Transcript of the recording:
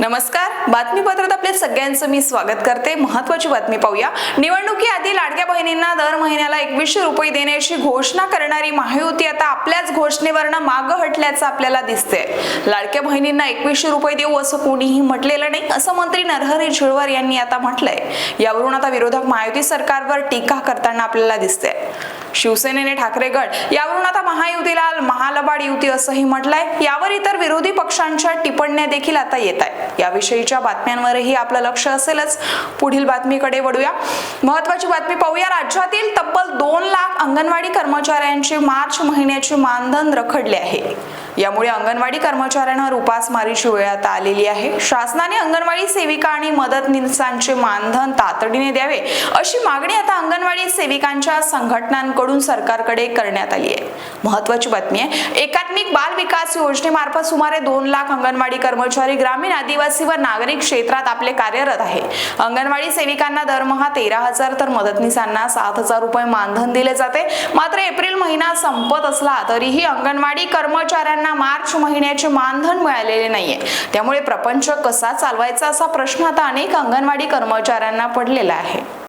नमस्कार. बातमीपत्रात आपल्या सगळ्यांचं मी स्वागत करते. महत्वाची बातमी पाहूया. निवडणुकीआधी लाडक्या बहिणींना दर महिन्याला एकवीसशे रुपये देण्याची घोषणा करणारी महायुती आता आपल्याच घोषणेवरनं मागं हटल्याचं आपल्याला दिसतंय. लाडक्या बहिणींना एकवीसशे रुपये देऊ असं कोणीही म्हटलेलं नाही असं मंत्री नरहरी झिळवर यांनी आता म्हटलंय. यावरून आता विरोधक महायुती सरकारवर टीका करताना आपल्याला दिसतंय. शिवसेनेने ठाकरे गट. यावरून आता महायुतीला महालबाड युती असंही म्हटलंय. यावर इतर विरोधी पक्षांच्या टिप्पण्या देखील आता येत आहेत. याविषयीच्या बातम्यांवरही आपलं लक्ष असेलच. पुढील बातमीकडे वळूया. महत्वाची बातमी पाहूया. राज्यातील तब्बल दोन लाख अंगणवाडी कर्मचाऱ्यांची मार्च महिन्याची मानधन रखडले आहे. यामुळे अंगणवाडी कर्मचाऱ्यांवर उपासमारीची वेळ आता आलेली आहे. शासनाने अंगणवाडी सेविका आणि मदतनीसांचे मानधन तातडीने द्यावे अशी मागणी आता अंगणवाडी सेविकांच्या संघटनांकडून सरकारकडे करण्यात आली आहे. महत्वाची बातमी आहे एकात्मिक बाल विकास योजनेमार्फत सुमारे दोन लाख अंगणवाडी कर्मचारी ग्रामीण आदिवासी व नागरिक क्षेत्रात आपले कार्यरत आहे. अंगणवाडी सेविकांना दरमहा तेरा हजार तर मदतनीसांना सात हजार रुपये मानधन दिले जाते. मात्र एप्रिल महिना संपत असला तरीही अंगणवाडी कर्मचाऱ्यांना मार्च महिन्याचे मानधन मिळालेले नाहीये. त्यामुळे प्रपंच कसा चालवायचा असा प्रश्न आता अनेक अंगणवाडी कर्मचाऱ्यांना पडलेला आहे.